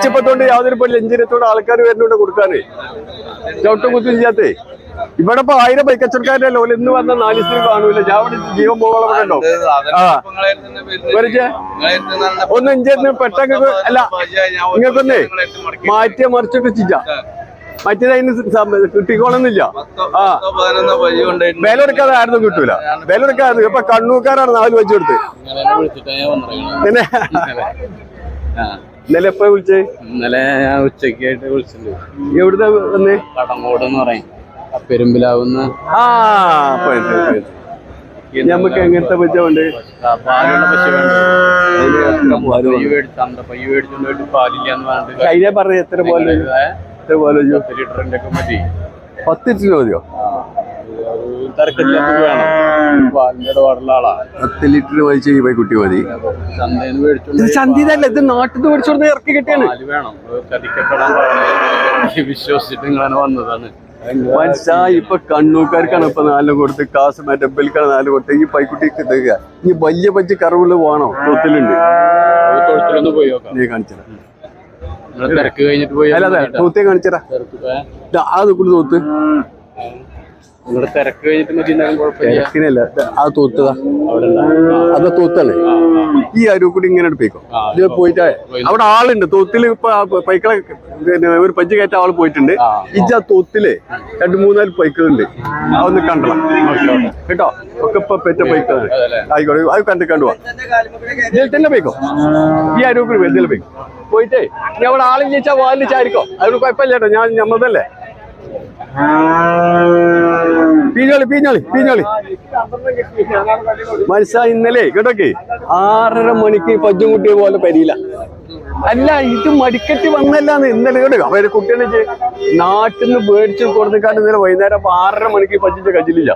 മെച്ചപ്പെട്ടോണ്ട് യാതൊരു ലഞ്ചിനത്തോടെ ആൾക്കാർ വരുന്നുണ്ട് കൊടുക്കാറ് ചവിട്ടും കുത്തും ചെയ്യാത്തേ. ഇവിടെ ഇപ്പൊ ആയിരം ബൈക്കച്ചവടക്കാരല്ലേ കച്ചവടക്കാരല്ലോ ഇന്ന് വന്ന നാല് ദിവസത്തിന് കാണൂല. ഞാൻ ജീവൻ ഉണ്ടോ? ആ. ഒന്ന് ഇഞ്ചിന്ന് പെട്ടെന്ന് അല്ല നിങ്ങൾക്കൊന്നേ മാറ്റിയ മറിച്ചൊക്കെ ചെയ്യാം മറ്റേത് അതിന് കിട്ടിക്കോളന്നില്ല. ആ. വില എടുക്കാതെ ആരും കിട്ടൂല വില എടുക്കാതെ ഇപ്പൊ കണ്ണൂക്കാരാണ് നാല് വെച്ചെടുത്ത് പിന്നെ ഇന്നലെ എപ്പോ വിളിച്ചേ? ഇന്നലെ ഞാൻ ഉച്ചക്കായിട്ട് വിളിച്ചിട്ടുണ്ട്. എവിടുന്ന വന്നേ? കടങ്ങോട് എന്ന് പറയും. പെരുമ്പിലാവുന്ന നമുക്ക് എങ്ങനത്തെ വേണ്ട? അതിന് പറഞ്ഞ എത്ര പോലെ എത്ര പോലെ പത്ത് ലിറ്റർ മതിയോ? തിരക്കില്ലാത്തത് വേണം. പാലിന്റെ ഇടപാടുള്ള ആളാ. പത്ത് ലിറ്റർ വലിച്ച ഈ കുട്ടി മതി. ചന്തയിൽ ഇത് ഇത് നാട്ടിൽ നിന്ന് മേടിച്ചു കൊടുത്ത് ഇറക്കി കിട്ടിയാണ്. പാൽ വേണം. ഇത് ചതിക്കപ്പെടാൻ പാടില്ല. വിശ്വസിച്ചിട്ട് വന്നതാണ്. ഇപ്പൊ കണ്ണൂക്കാർക്കാണ് ഇപ്പൊ നാല് കൊടുത്ത് കാസ് മറ്റേ ബെൽക്കാണ് നാല് കൊടുത്ത് ഈ പൈക്കുട്ടിക്ക് കിട്ടുക ഈ വലിയ പച്ച കറവുകൾ വേണോ തൊത്തിലുണ്ട് നീ നിങ്ങൾ തിരക്ക് കഴിഞ്ഞിട്ട് പോയി അല്ല അതെ തോത്തേ അത് ആ നോക്കുന്നു തോത്ത്. നിങ്ങളുടെ തിരക്ക് കഴിഞ്ഞിട്ട് മതി തിരക്കിനല്ല. ആ തോത്തതാ. അത് തോത്താണ് ഈ അരുക്കൂടി ഇങ്ങനെ എടുപ്പിക്കും ഇത് പോയിട്ട്. അവിടെ ആളുണ്ട്. തോത്തിൽ ഇപ്പൊ പൈക്കളെ പിന്നെ ഒരു പഞ്ച് കയറ്റ ആൾ പോയിട്ടുണ്ട്. ആ. തൂത്തിൽ രണ്ട് മൂന്നാൽ പൈക്കളുണ്ട്. അതൊന്ന് കണ്ടണം. കേട്ടോ? ഒക്കെ ഇപ്പൊ പെറ്റ പൈക്കളാണ്? ആയിക്കോട്ടെ. അത് കണ്ട് കണ്ടുവാ ഇതിൽ തന്നെ പോയിക്കോ? ഈ അരൂക്കുടി ഇതിൽ പൈക്കും പോയിട്ടേ. ഇനി അവിടെ വാലിൽ ചാരിക്കോ അതിന് കുഴപ്പമില്ല കേട്ടോ. ഞാൻ ഞമ്മതല്ലേ? പീഞ്ഞോളി പീഞ്ഞോളി പീഞ്ഞോളി മനസ്സിലായി ഇന്നലെ കേട്ടോക്കെ? ആറര മണിക്ക് പജ്ജും കുട്ടിയെ പോലെ പരിയില്ല. അല്ല ഇത് മടിക്കട്ടി വന്നല്ലാന്ന് ഇന്നലെ കേട്ടോ അവർ കുട്ടികളെ നാട്ടിൽ നിന്ന് പേടിച്ച് കൊടുത്തേക്കാണ്ട് ഇന്നലെ വൈകുന്നേരം അപ്പൊ ആറര മണിക്ക് പജ്ജിന്റെ കജിലില്ല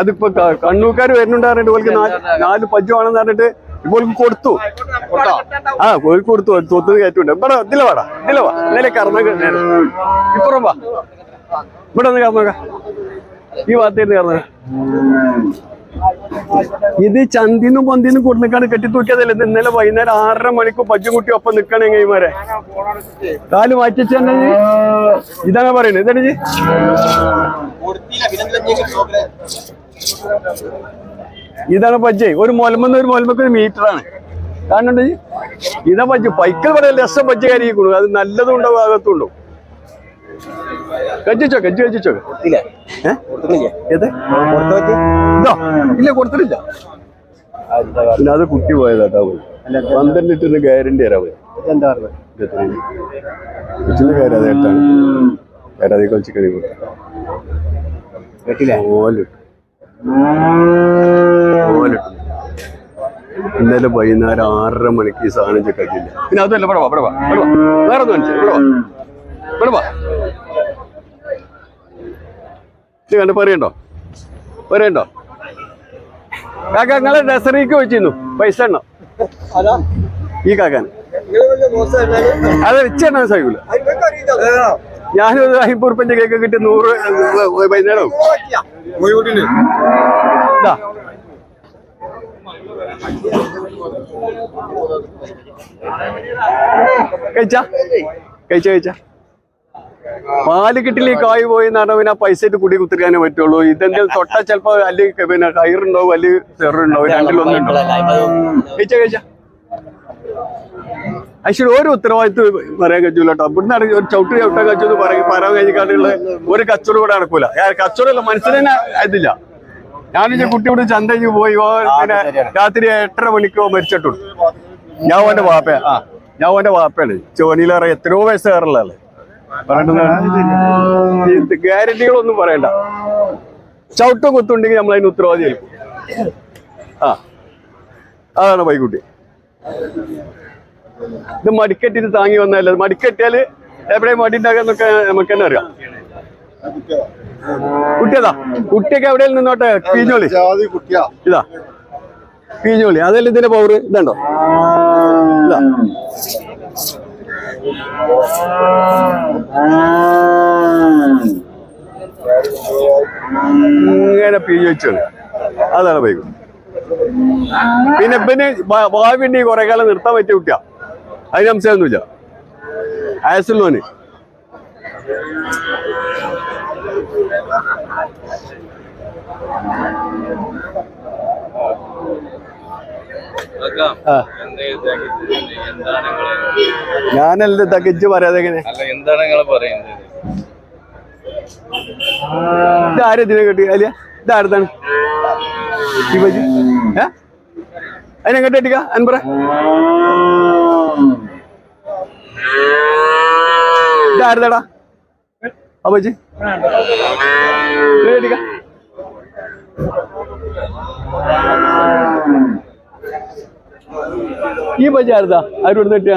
അതിപ്പോ കണ്ണൂക്കാർ വരുന്നുണ്ട് പറഞ്ഞിട്ട് ഇവർക്ക് നാല് പജ്ജുവാണെന്ന് പറഞ്ഞിട്ട് ഇപ്പോൾക്ക് കൊടുത്തു. ആ കോഴിക്ക് കൊടുത്തു. തൊത്തത് കയറ്റുണ്ട് ഇവിടെ ഇതിലെ വാടാ ഇതിലെ വാ. ഇന്നലെ കറന്നൊക്കെ ഇപ്പുറം വാ. ഇവിടെ ഒന്ന് കറന്നോക്ക. ഈ ഭാഗത്തേക്ക് കാരണം ഇത് ചന്തിന്നും പൊന്തിനും കൊടുക്കാണ് കെട്ടി തൂക്കിയതല്ലേ ഇത് ഇന്നലെ വൈകുന്നേരം ആറര മണിക്ക് പജ്ജുംകുട്ടി ഒപ്പം നിക്കണേ കൈമാരെ കാൽ മാറ്റിച്ച് തന്നെ ഇതാണ് പറയുന്നത്. ഇതാണ് ജി ഇതാണ് പജ്ജ്. ഒരു മൊലമെന്ന് ഒരു മൊലമക്ക് ഒരു മീറ്ററാണ്. കാണുന്നുണ്ട്? ഇതാ പജ്ജ്. പൈക്കൽ പറയാം രസം പജ്ജ കാര്യം അത് നല്ലതും ഉണ്ടാവും ഭാഗത്തും ഉണ്ടാവും. കജ്ജിച്ചോ കജ്ജി കജ്ജിച്ചോ ഇല്ല. കൊടുത്തിട്ടില്ല. പിന്നെ അത് കുട്ടി പോയതാട്ടാ പോയി പന്ത്രണ്ട് ലിറ്ററിന് ഗ്യാരണ്ടി തരാ പോയി കൊച്ചിന്റെ കാര്യം അതേട്ടാണ് കാര്യം കൊച്ചു കറി കേട്ടില്ല ഓലിട്ടു ഓലിട്ടു ഇന്നലെ വൈകുന്നേരം ആറര മണിക്ക് ഈ സാധനം കഴിക്കില്ല പിന്നെ അതല്ല ഇവിടെ വാ ഇവിടെ വാ വേറെ ഒന്നും ഇവിടെ വാ. ഇവിടെ വാ. ഇത് കണ്ട് പറയണ്ടോ? പറയണ്ടോ? കാക്ക നിങ്ങളെ നഴ്സറിക്ക് വെച്ചിരുന്നു. പൈസ എണ്ണോ ഈ കാക്കാൻ അത് റിച്ചാണ് സഹിക്കില്ല ഞാനൊരു അമ്പത് ഉറുപ്പന്റെ കേക്ക് കിട്ടി നൂറ് വൈകുന്നേരം ഇതാ. കഴിച്ച? കഴിച്ച കഴിച്ച. പാൽ കിട്ടില്ല ഈ കായ് പോയി എന്നാണ് പിന്നെ പൈസ ഇട്ട് കുടി കുത്തിരിക്കാനേ പറ്റുള്ളൂ. ഇതെന്തെങ്കിലും തൊട്ടാ ചിലപ്പോ അല്ലെങ്കിൽ പിന്നെ കയറുണ്ടാവും അല്ലെങ്കിൽ ചെറുണ്ടാവും രണ്ടിലൊന്നുണ്ടാവും കഴിച്ച കഴിച്ച ആക്ച്വലി ഒരു ഉത്തരവാദിത്വം പറയാൻ കഴിയൂല കേട്ടോ ഇവിടുന്ന് ഇറങ്ങി ഒരു ചവിട്ട് ചവിട്ടാൻ കഴിച്ചു പറയും. പറയാൻ കഴിഞ്ഞിട്ടുള്ള ഒരു കച്ചവടം ഇവിടെ നടക്കൂല. കച്ചവടമല്ല മനസ്സിന് ഇതില്ല. ഞാനിച്ച കുട്ടി ഇവിടെ ചന്തയ്ക്ക് പോയി. പിന്നെ രാത്രി എട്ടര മണിക്കോ മരിച്ചിട്ടുണ്ട്. ഞാൻ ഓന്റെ വാപ്പ ആ ഞാൻ ഓന്റെ വാപ്പയാണ്. ചോനിയിലേറെ എത്രയോ വയസ്സ് കയറുള്ള ആൾ. ഗ്യാരണ്ടികളൊന്നും പറയണ്ട. ചവിട്ടം കുത്തുണ്ടെങ്കിൽ നമ്മൾ അതിന് ഉത്തരവാദി ആയിരിക്കും. ആ. അതാണ് വൈകുട്ടി ഇത് മടിക്കെട്ടിന് താങ്ങി വന്നതല്ല? മടിക്കെട്ടിയാൽ എവിടെ മടി ഉണ്ടാകാന്നൊക്കെ നമുക്ക് തന്നെ അറിയാം. കുട്ടിയതാ? കുട്ടിയൊക്കെ എവിടെ നിന്നോട്ടെ? പീഞ്ഞോളി. ഇതാ. പീഞ്ഞോളി. അതല്ല ഇതിന്റെ പവർ ഇതുണ്ടോ? ഇതാ. ഇങ്ങനെ വെച്ചാണ് അതാണ് ബൈക്ക് പിന്നെ പിന്നെ ഭാവിണ്ടി കുറെ കാലം നിർത്താൻ പറ്റിയ കുട്ടിയ. അതിന് അംശമൊന്നുമില്ല ആയസുള്ളവന് ആ. ഞാനല്ല തകച്ച് പറയാതെ എങ്ങനെ എന്താണ് പറയുന്നത്? ഇതാരും ഇതിനെ കെട്ടി അല്ല ഇതാരതാണ്? ശിവജി? ഏ? അതിനെങ്ങോട്ട് കെട്ടിക്ക? അൻപറ? ഇതാരതാടാ? അപ്പച്ചി കെട്ടിക്ക? ഈ ബജി ആര് ഇല്ല ഇല്ല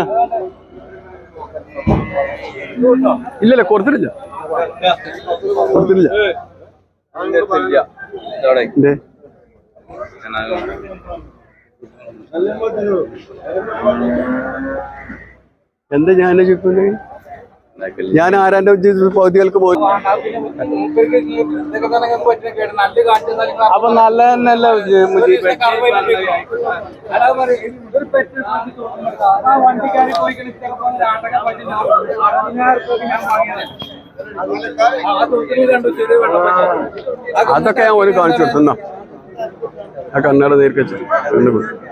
ഇല്ലല്ല കൊടുത്തിട്ടില്ല. കൊടുത്തിട്ടില്ല. എന്താ? ഞാൻ ചോദിക്കുന്നത് ഞാൻ ആരാന്റെ പൗതികൾക്ക് പോയി. അപ്പൊ നല്ല തന്നെയല്ല അതൊക്കെ ഞാൻ ഒരു കാണിച്ചു കൊടുത്തുന്ന ആ കണ്ണട. മുന്നോട്ട്.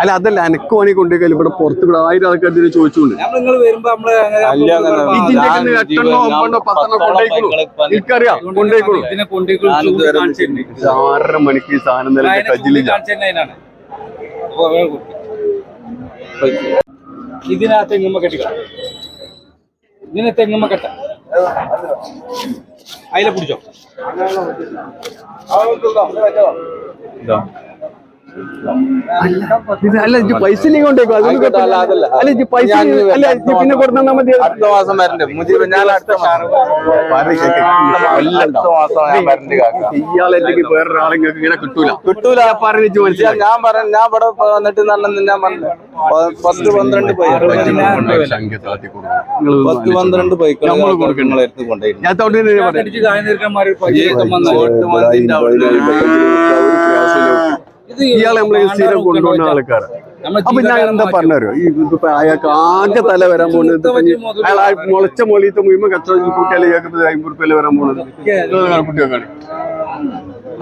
അല്ല അതല്ല എനക്ക് വേണി കൊണ്ടുപോയി ഇവിടെ പുറത്ത് ഇവിടെ ആയിരം ആൾക്കാർ ഇതിന് ചോദിച്ചുകൊണ്ട്. ഇതിന്റെ എട്ടെണ്ണോ പത്തെണ്ണോ കൊണ്ടേക്കുള്ളൂ എനിക്കറിയാം കൊണ്ടേക്കുള്ളൂ ആറര മണിക്ക് ഈ സാധനം നിലത്തെ കജിലില്ല. ഇതിനാ തെങ്ങുമ്മ കെട്ടിക്ക ഇതിനെ തെങ്ങുമ്മ കെട്ട. അതിലെ പിടിച്ചോ. ഇത്. അല്ല. ഇത് പൈസ നീ കൊണ്ടേക്കും അല്ല കുഴപ്പമില്ല. അല്ല ഇത് പൈസ അല്ല ഇത് പിന്നെ കൊടുത്താൽ മതി. അടുത്ത മാസം വരണ്ട്. മുജീബ് ഞാൻ അടുത്ത മാസം അടുത്ത മാസം ഞാൻ വരണ്ട് കാക്ക. ഇയാളെല്ലെങ്കിൽ വേറൊരാളെ നിങ്ങൾക്ക് ഇങ്ങനെ കിട്ടൂല. കിട്ടൂല. പറഞ്ഞു മനസ്സിലായി. ഞാൻ പറഞ്ഞു ഞാൻ ഇവിടെ വന്നിട്ട് നടന്നു ഞാൻ പറഞ്ഞു പത്ത് പന്ത്രണ്ട് പത്ത് പന്ത്രണ്ട് പൈക്കൾ നമ്മൾ കൊടുക്കണം. അടുത്ത് കൊണ്ടുപോയി ഞാൻ തോണ്ടി ഇയാളെ നമ്മൾ ഈ സ്ഥിരം കൊണ്ടുപോകുന്ന ആൾക്കാരാണ് അപ്പൊ ഞാൻ എന്താ പറഞ്ഞോ ഈ അയാൾക്ക് ആകെ തല വരാൻ പോകുന്നത് അയാൾ ആ മുളച്ച മൊളിയത്തെ മുഴുവൻ കച്ചവടം കുട്ടികളെ ഇയാൾക്ക് അമ്പത് റുപ്യല്ലേ വരാൻ പോകുന്നത്. കുട്ടികൾക്കാണ്.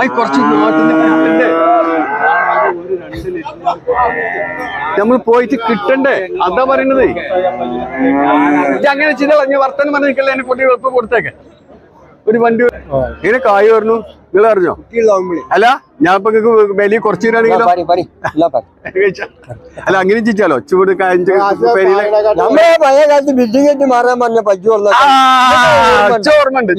അത് കുറച്ച് നാട്ടിൽ നമ്മൾ പോയിട്ട് കിട്ടണ്ടേ? അതാ പറയണത്. അങ്ങനെ ചെയ്താൽ ഞാൻ വർത്തമാനം പറഞ്ഞിരിക്കല്ലേ എന്നെ കുട്ടി എളുപ്പം കൊടുത്തേക്കെ. ഒരു വണ്ടി ഇങ്ങനെ കായ് പറഞ്ഞു നിങ്ങൾ അറിഞ്ഞോ? അല്ല ഞാൻ ഇപ്പൊ നിങ്ങൾക്ക് വില കുറച്ച് തരാണെങ്കിലോ. അല്ല അങ്ങനെ ചിച്ചാലോ ചൂട് നമ്മളെ പഴയ കാലത്ത് ബിൽഡിംഗ് മാറാൻ പറഞ്ഞ പറ്റു ചോർമ്മണ്ട്